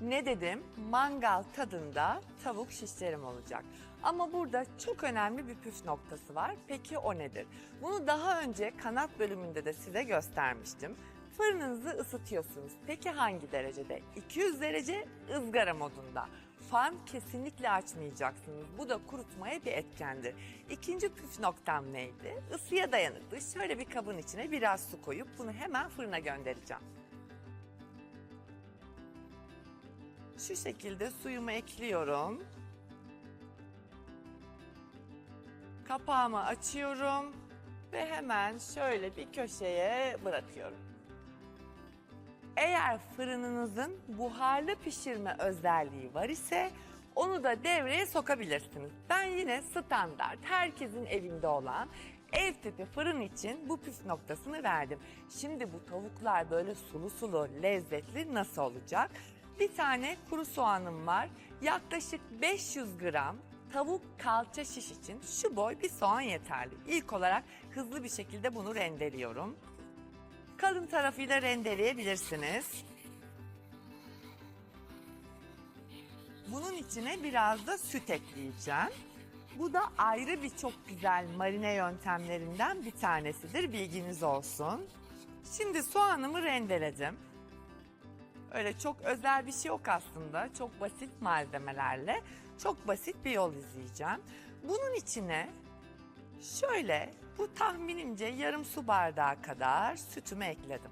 Ne dedim? Mangal tadında tavuk şişlerim olacak. Ama burada çok önemli bir püf noktası var. Peki o nedir? Bunu daha önce kanat bölümünde de size göstermiştim. Fırınınızı ısıtıyorsunuz. Peki hangi derecede? 200 derece ızgara modunda. Fan kesinlikle açmayacaksınız. Bu da kurutmaya bir etkendir. İkinci püf noktam neydi? Isıya dayanıklı. Şöyle bir kabın içine biraz su koyup bunu hemen fırına göndereceğim. Şu şekilde suyumu ekliyorum. Kapağımı açıyorum ve hemen şöyle bir köşeye bırakıyorum. Eğer fırınınızın buharlı pişirme özelliği var ise onu da devreye sokabilirsiniz. Ben yine standart herkesin evinde olan ev tipi fırın için bu püf noktasını verdim. Şimdi bu tavuklar böyle sulu sulu lezzetli nasıl olacak? Bir tane kuru soğanım var. Yaklaşık 500 gram tavuk kalça şiş için şu boy bir soğan yeterli. İlk olarak hızlı bir şekilde bunu rendeliyorum. Kalın tarafıyla rendeleyebilirsiniz. Bunun içine biraz da süt ekleyeceğim. Bu da ayrı bir çok güzel marine yöntemlerinden bir tanesidir. Bilginiz olsun. Şimdi soğanımı rendeledim. Öyle çok özel bir şey yok aslında. Çok basit malzemelerle çok basit bir yol izleyeceğim. Bunun içine şöyle bu tahminimce yarım su bardağı kadar sütümü ekledim.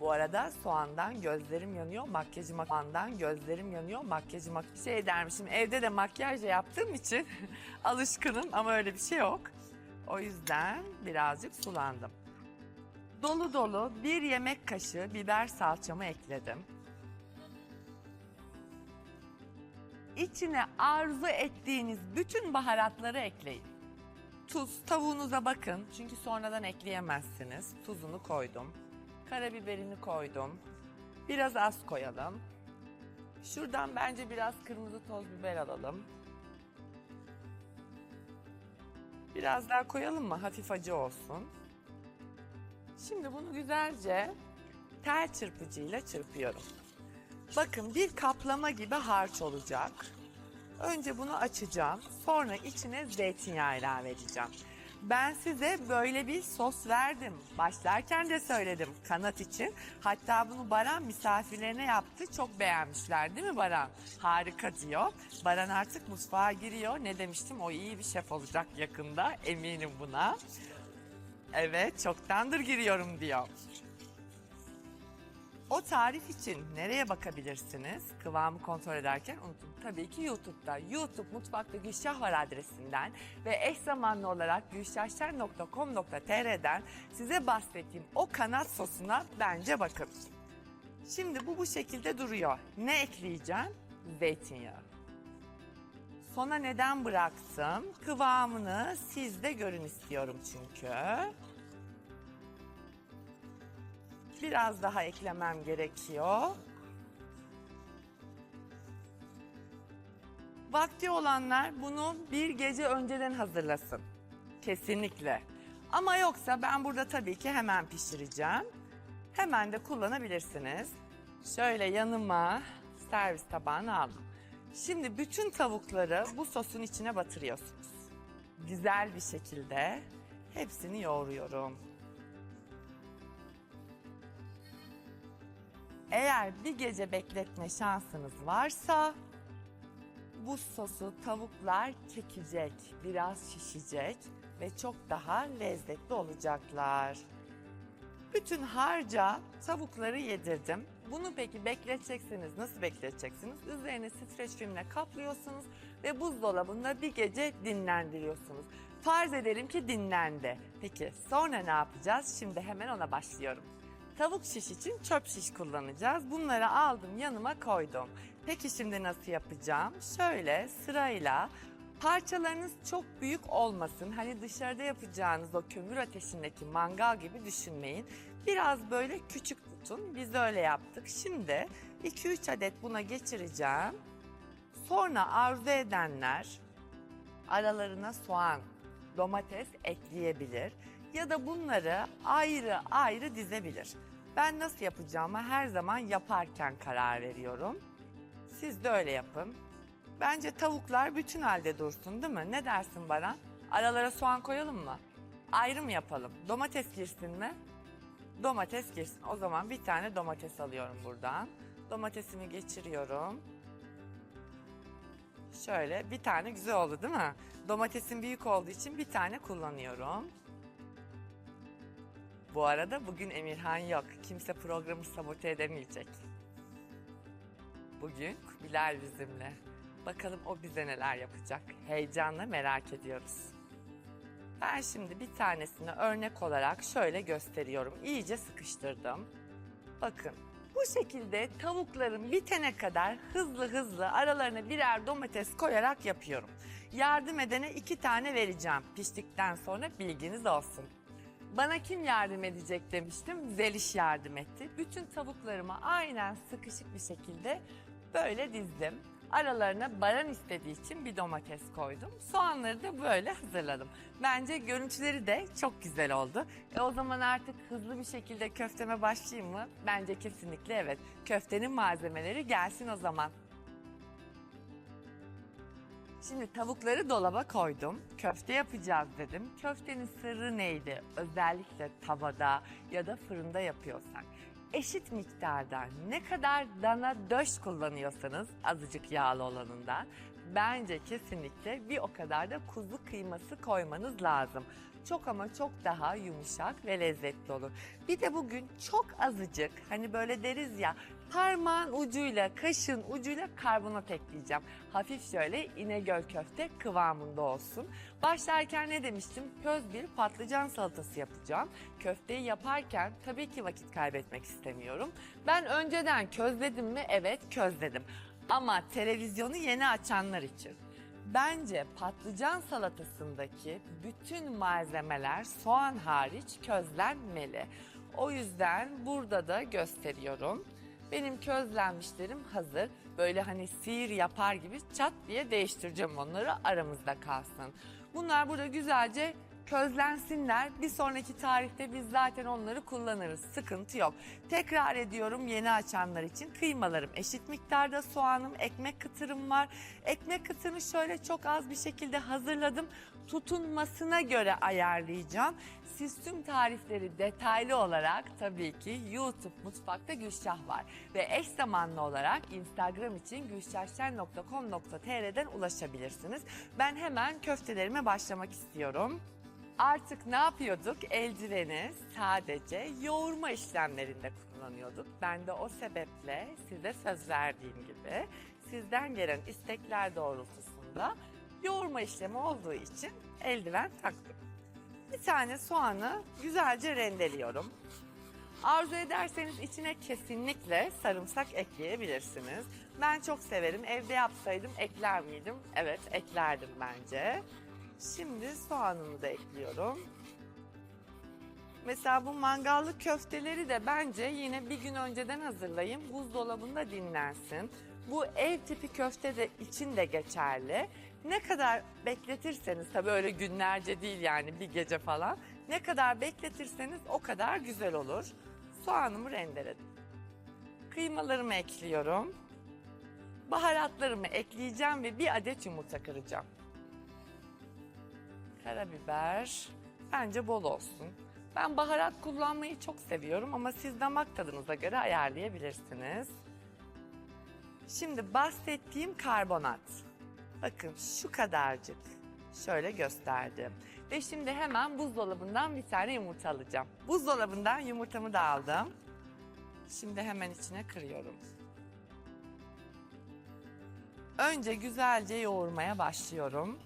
Bu arada soğandan gözlerim yanıyor, makyajıma soğandan gözlerim yanıyor, makyajıma şey dermişim evde de makyaj yaptığım için alışkınım ama öyle bir şey yok. O yüzden birazcık sulandım. Dolu dolu bir yemek kaşığı biber salçamı ekledim. İçine arzu ettiğiniz bütün baharatları ekleyin. Tuz, tavuğunuza bakın çünkü sonradan ekleyemezsiniz. Tuzunu koydum. Karabiberini koydum. Biraz az koyalım. Şuradan bence biraz kırmızı toz biber alalım. Biraz daha koyalım mı? Hafif acı olsun. Şimdi bunu güzelce tel çırpıcıyla çırpıyorum. Bakın bir kaplama gibi harç olacak. Önce bunu açacağım. Sonra içine zeytinyağı ilave edeceğim. Ben size böyle bir sos verdim. Başlarken de söyledim kanat için. Hatta bunu Baran misafirlerine yaptı. Çok beğenmişler değil mi Baran? Harika diyor. Baran artık mutfağa giriyor. Ne demiştim? O iyi bir şef olacak yakında. Eminim buna. Evet, çoktandır giriyorum diyor. O tarif için nereye bakabilirsiniz? Kıvamı kontrol ederken unutun. Tabii ki YouTube'da. YouTube Mutfakta Gülşah var adresinden ve eş zamanlı olarak gülşahşen.com.tr'den size bahsettiğim o kanat sosuna bence bakın. Şimdi bu bu şekilde duruyor. Ne ekleyeceğim? Zeytinyağı. Sona neden bıraktım? Kıvamını siz de görün istiyorum çünkü. Biraz daha eklemem gerekiyor. Vakti olanlar bunu bir gece önceden hazırlasın. Kesinlikle. Ama yoksa ben burada tabii ki hemen pişireceğim. Hemen de kullanabilirsiniz. Şöyle yanıma servis tabağını aldım. Şimdi bütün tavukları bu sosun içine batırıyorsunuz. Güzel bir şekilde hepsini yoğuruyorum. Eğer bir gece bekletme şansınız varsa bu sosu tavuklar çekecek, biraz şişecek ve çok daha lezzetli olacaklar. Bütün harca tavukları yedirdim. Bunu peki bekleteceksiniz. Nasıl bekleteceksiniz? Üzerine streç filmle kaplıyorsunuz ve buzdolabında bir gece dinlendiriyorsunuz. Farz edelim ki dinlendi. Peki sonra ne yapacağız? Şimdi hemen ona başlıyorum. Tavuk şiş için çöp şiş kullanacağız. Bunları aldım yanıma koydum. Peki şimdi nasıl yapacağım? Şöyle sırayla parçalarınız çok büyük olmasın. Hani dışarıda yapacağınız o kömür ateşindeki mangal gibi düşünmeyin. Biraz böyle küçük tutun. Biz öyle yaptık. Şimdi 2-3 adet buna geçireceğim. Sonra arzu edenler aralarına soğan, domates ekleyebilir ya da bunları ayrı ayrı dizebilir. Ben nasıl yapacağıma her zaman yaparken karar veriyorum. Siz de öyle yapın. Bence tavuklar bütün halde dursun değil mi? Ne dersin Baran? Aralara soğan koyalım mı? Ayrım yapalım. Domates girsin mi? Domates girsin. O zaman bir tane domates alıyorum buradan. Domatesimi geçiriyorum. Şöyle bir tane güzel oldu değil mi? Domatesin büyük olduğu için bir tane kullanıyorum. Bu arada bugün Emirhan yok. Kimse programı sabote edemeyecek. Bugün Bilal bizimle. Bakalım o bize neler yapacak. Heyecanla merak ediyoruz. Ben şimdi bir tanesini örnek olarak şöyle gösteriyorum. İyice sıkıştırdım. Bakın bu şekilde tavukların bitene kadar hızlı hızlı aralarına birer domates koyarak yapıyorum. Yardım edene iki tane vereceğim piştikten sonra bilginiz olsun. Bana kim yardım edecek demiştim. Zeliş yardım etti. Bütün tavuklarımı aynen sıkışık bir şekilde böyle dizdim. Aralarına baran istediği için bir domates koydum. Soğanları da böyle hazırladım. Bence görüntüleri de çok güzel oldu. E o zaman artık hızlı bir şekilde köfteme başlayayım mı? Bence kesinlikle evet. Köftenin malzemeleri gelsin o zaman. Şimdi tavukları dolaba koydum. Köfte yapacağız dedim. Köftenin sırrı neydi? Özellikle tavada ya da fırında yapıyorsak. Eşit miktarda ne kadar dana döş kullanıyorsanız azıcık yağlı olanından bence kesinlikle bir o kadar da kuzu kıyması koymanız lazım. Çok ama çok daha yumuşak ve lezzetli olur. Bir de bugün çok azıcık hani böyle deriz ya parmağın ucuyla kaşın ucuyla karbonat ekleyeceğim. Hafif şöyle İnegöl köfte kıvamında olsun. Başlarken ne demiştim? Köz bir patlıcan salatası yapacağım. Köfteyi yaparken tabii ki vakit kaybetmek istemiyorum. Ben önceden közledim mi? Evet közledim. Ama televizyonu yeni açanlar için. Bence patlıcan salatasındaki bütün malzemeler soğan hariç közlenmeli. O yüzden burada da gösteriyorum. Benim közlenmişlerim hazır. Böyle hani sihir yapar gibi çat diye değiştireceğim onları aramızda kalsın. Bunlar burada güzelce közlensinler. Bir sonraki tarihte biz zaten onları kullanırız. Sıkıntı yok. Tekrar ediyorum yeni açanlar için kıymalarım eşit miktarda soğanım, ekmek kıtırım var. Ekmek kıtırını şöyle çok az bir şekilde hazırladım. Tutunmasına göre ayarlayacağım. Siz tüm tarifleri detaylı olarak tabii ki YouTube Mutfakta Gülşah var. Ve eş zamanlı olarak Instagram için gülşahşen.com.tr'den ulaşabilirsiniz. Ben hemen köftelerime başlamak istiyorum. Artık ne yapıyorduk? Eldiveni sadece yoğurma işlemlerinde kullanıyorduk. Ben de o sebeple size söz verdiğim gibi sizden gelen istekler doğrultusunda yoğurma işlemi olduğu için eldiven taktım. Bir tane soğanı güzelce rendeliyorum. Arzu ederseniz içine kesinlikle sarımsak ekleyebilirsiniz. Ben çok severim. Evde yapsaydım ekler miydim? Evet eklerdim bence. Şimdi soğanımı da ekliyorum. Mesela bu mangallı köfteleri de bence yine bir gün önceden hazırlayın. Buzdolabında dinlensin. Bu ev tipi köfte de için de geçerli. Ne kadar bekletirseniz tabii öyle günlerce değil yani bir gece falan. Ne kadar bekletirseniz o kadar güzel olur. Soğanımı rendeledim. Kıymalarımı ekliyorum. Baharatlarımı ekleyeceğim ve bir adet yumurta kıracağım. Karabiber bence bol olsun. Ben baharat kullanmayı çok seviyorum ama siz damak tadınıza göre ayarlayabilirsiniz. Şimdi bahsettiğim karbonat. Bakın şu kadarcık. Şöyle gösterdim. Ve şimdi hemen buzdolabından bir tane yumurta alacağım. Buzdolabından yumurtamı da aldım. Şimdi hemen içine kırıyorum. Önce güzelce yoğurmaya başlıyorum.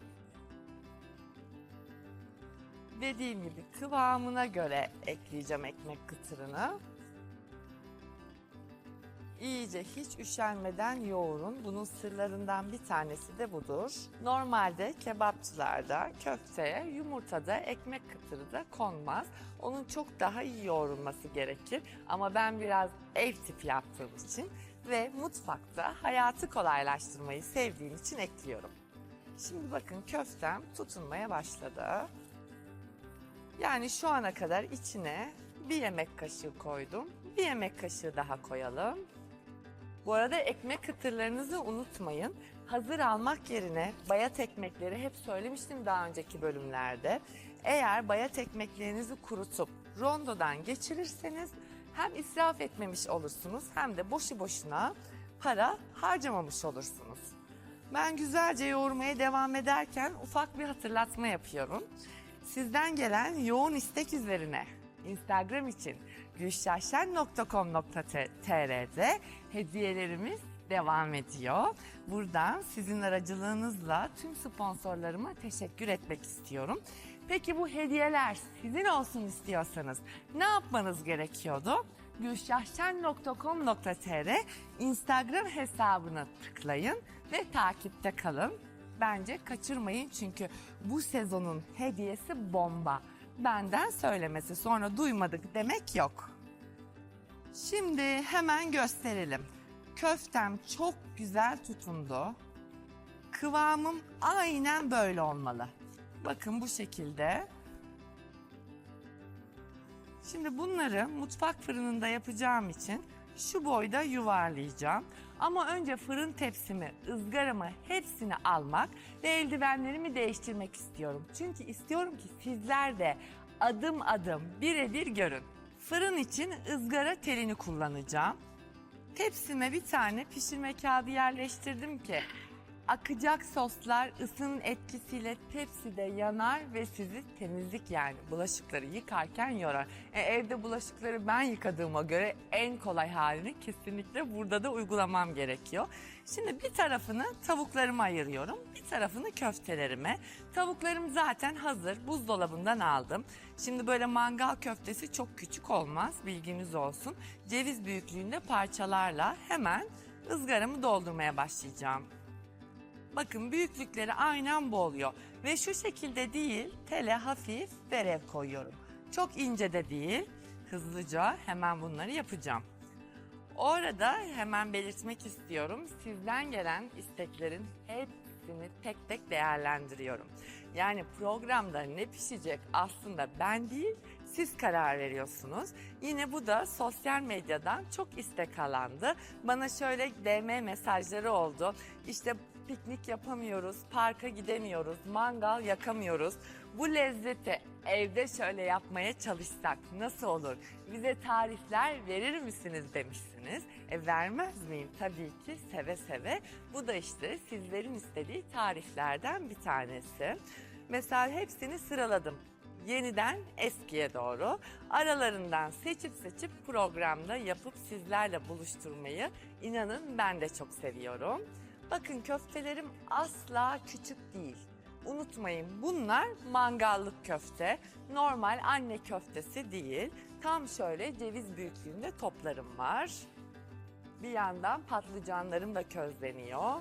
Dediğim gibi kıvamına göre ekleyeceğim ekmek kıtırını. İyice hiç üşenmeden yoğurun. Bunun sırlarından bir tanesi de budur. Normalde kebapçılarda köfteye yumurtada ekmek kıtırı da konmaz. Onun çok daha iyi yoğrulması gerekir. Ama ben biraz ev tipi yaptığım için ve mutfakta hayatı kolaylaştırmayı sevdiğim için ekliyorum. Şimdi bakın köftem tutunmaya başladı. Yani şu ana kadar içine bir yemek kaşığı koydum. Bir yemek kaşığı daha koyalım. Bu arada ekmek kıtırlarınızı unutmayın. Hazır almak yerine bayat ekmekleri hep söylemiştim daha önceki bölümlerde. Eğer bayat ekmeklerinizi kurutup rondodan geçirirseniz hem israf etmemiş olursunuz hem de boşu boşuna para harcamamış olursunuz. Ben güzelce yoğurmaya devam ederken ufak bir hatırlatma yapıyorum. Sizden gelen yoğun istek üzerine Instagram için gülşahşen.com.tr'de hediyelerimiz devam ediyor. Buradan sizin aracılığınızla tüm sponsorlarıma teşekkür etmek istiyorum. Peki bu hediyeler sizin olsun istiyorsanız ne yapmanız gerekiyordu? gülşahşen.com.tr Instagram hesabına tıklayın ve takipte kalın. Bence kaçırmayın çünkü bu sezonun hediyesi bomba. Benden söylemesi sonra duymadık demek yok. Şimdi hemen gösterelim. Köftem çok güzel tutundu. Kıvamım aynen böyle olmalı. Bakın bu şekilde. Şimdi bunları mutfak fırınında yapacağım için şu boyda yuvarlayacağım. Ama önce fırın tepsimi, ızgaramı hepsini almak ve eldivenlerimi değiştirmek istiyorum. Çünkü istiyorum ki sizler de adım adım birebir görün. Fırın için ızgara telini kullanacağım. Tepsime bir tane pişirme kağıdı yerleştirdim ki akacak soslar ısının etkisiyle tepside yanar ve sizi temizlik yani bulaşıkları yıkarken yorar. E, evde bulaşıkları ben yıkadığıma göre en kolay halini kesinlikle burada da uygulamam gerekiyor. Şimdi bir tarafını tavuklarıma ayırıyorum, bir tarafını köftelerime. Tavuklarım zaten hazır, buzdolabından aldım. Şimdi böyle mangal köftesi çok küçük olmaz, bilginiz olsun. Ceviz büyüklüğünde parçalarla hemen ızgaramı doldurmaya başlayacağım. Bakın büyüklükleri aynen bu oluyor. Ve şu şekilde değil, tele hafif verev koyuyorum. Çok ince de değil, hızlıca hemen bunları yapacağım. Orada hemen belirtmek istiyorum. Sizden gelen isteklerin hepsini tek tek değerlendiriyorum. Yani programda ne pişecek aslında ben değil, siz karar veriyorsunuz. Yine bu da sosyal medyadan çok istek alandı. Bana şöyle DM mesajları oldu. İşte piknik yapamıyoruz, parka gidemiyoruz, mangal yakamıyoruz. Bu lezzeti evde şöyle yapmaya çalışsak nasıl olur? Bize tarifler verir misiniz demişsiniz. E vermez miyim? Tabii ki seve seve. Bu da işte sizlerin istediği tariflerden bir tanesi. Mesela hepsini sıraladım yeniden eskiye doğru aralarından seçip seçip programda yapıp sizlerle buluşturmayı inanın ben de çok seviyorum. Bakın köftelerim asla küçük değil. Unutmayın bunlar mangallık köfte. Normal anne köftesi değil. Tam şöyle ceviz büyüklüğünde toplarım var. Bir yandan patlıcanlarım da közleniyor.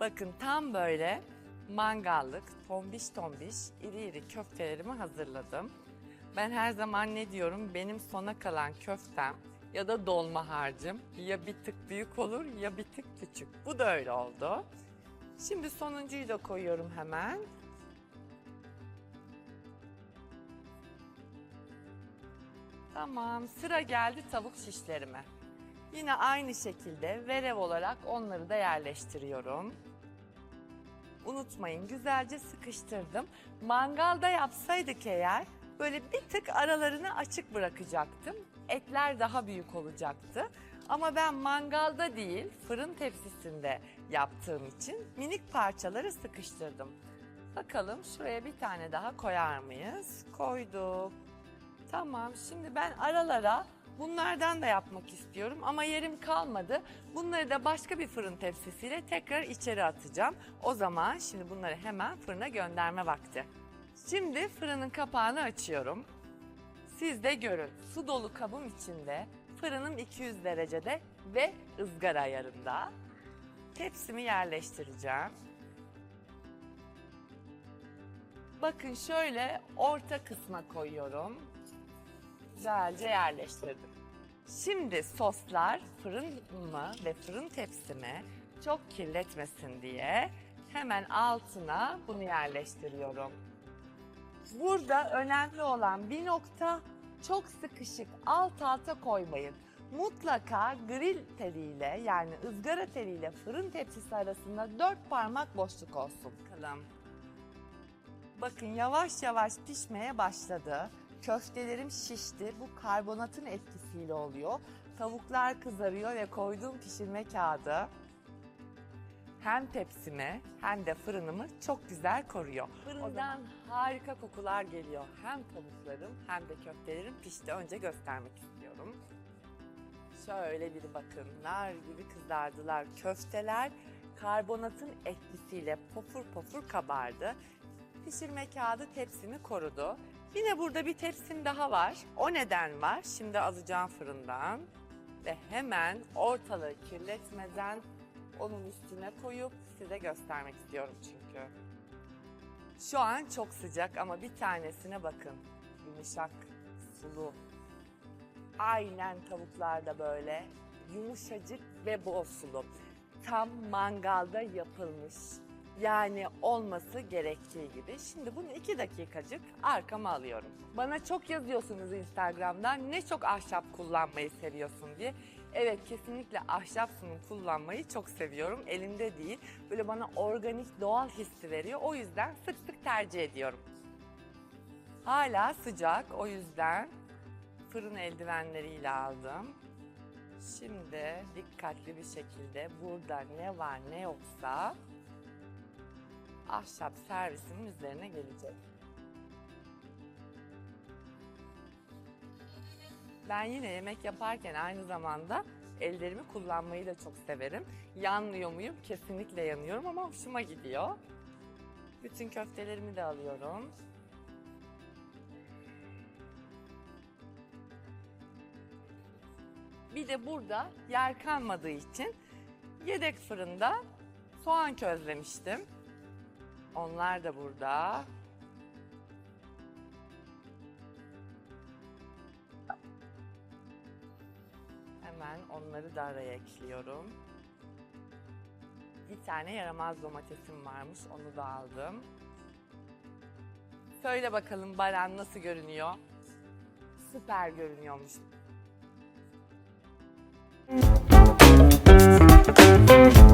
Bakın tam böyle mangallık, tombiş tombiş, iri iri köftelerimi hazırladım. Ben her zaman ne diyorum? Benim sona kalan köftem ya da dolma harcım ya bir tık büyük olur ya bir tık küçük. Bu da öyle oldu. Şimdi sonuncuyu da koyuyorum hemen. Tamam, sıra geldi tavuk şişlerime. Yine aynı şekilde verev olarak onları da yerleştiriyorum. Unutmayın güzelce sıkıştırdım. Mangalda yapsaydık eğer böyle bir tık aralarını açık bırakacaktım. Etler daha büyük olacaktı. Ama ben mangalda değil fırın tepsisinde yaptığım için minik parçaları sıkıştırdım. Bakalım şuraya bir tane daha koyar mıyız? Koyduk. Tamam şimdi ben aralara bunlardan da yapmak istiyorum ama yerim kalmadı. Bunları da başka bir fırın tepsisiyle tekrar içeri atacağım. O zaman şimdi bunları hemen fırına gönderme vakti. Şimdi fırının kapağını açıyorum. Siz de görün. Su dolu kabım içinde, fırınım 200 derecede ve ızgara ayarında. Tepsimi yerleştireceğim. Bakın şöyle orta kısma koyuyorum. Güzelce yerleştirdim. Şimdi soslar fırınımı ve fırın tepsimi çok kirletmesin diye hemen altına bunu yerleştiriyorum. Burada önemli olan bir nokta çok sıkışık alt alta koymayın. Mutlaka grill teliyle yani ızgara teliyle fırın tepsisi arasında dört parmak boşluk olsun. Bakalım. Bakın yavaş yavaş pişmeye başladı. Köftelerim şişti. Bu karbonatın etkisiyle oluyor. Tavuklar kızarıyor ve koyduğum pişirme kağıdı hem tepsimi hem de fırınımı çok güzel koruyor. Fırından harika kokular geliyor. Hem tavuklarım hem de köftelerim pişti. Önce göstermek istiyorum. Şöyle bir bakın nar gibi kızardılar. Köfteler karbonatın etkisiyle pofur pofur kabardı. Pişirme kağıdı tepsimi korudu. Yine burada bir tepsim daha var. O neden var? Şimdi alacağım fırından ve hemen ortalığı kirletmeden onun üstüne koyup size göstermek istiyorum çünkü. Şu an çok sıcak ama bir tanesine bakın. Yumuşak, sulu. Aynen tavuklarda böyle yumuşacık ve bol sulu. Tam mangalda yapılmış. Yani olması gerektiği gibi. Şimdi bunu iki dakikacık arkama alıyorum. Bana çok yazıyorsunuz Instagram'dan ne çok ahşap kullanmayı seviyorsun diye. Evet kesinlikle ahşap sunum kullanmayı çok seviyorum. Elimde değil. Böyle bana organik doğal hissi veriyor. O yüzden sık sık tercih ediyorum. Hala sıcak o yüzden fırın eldivenleriyle aldım. Şimdi dikkatli bir şekilde burada ne var ne yoksa ahşap servisimin üzerine gelecek. Ben yine yemek yaparken aynı zamanda ellerimi kullanmayı da çok severim. Yanmıyor muyum? Kesinlikle yanıyorum ama hoşuma gidiyor. Bütün köftelerimi de alıyorum. Bir de burada yer kalmadığı için yedek fırında soğan közlemiştim. Onlar da burada. Hemen onları da araya ekliyorum. Bir tane yaramaz domatesim varmış, onu da aldım. Söyle bakalım Baran nasıl görünüyor? Süper görünüyormuş. Müzik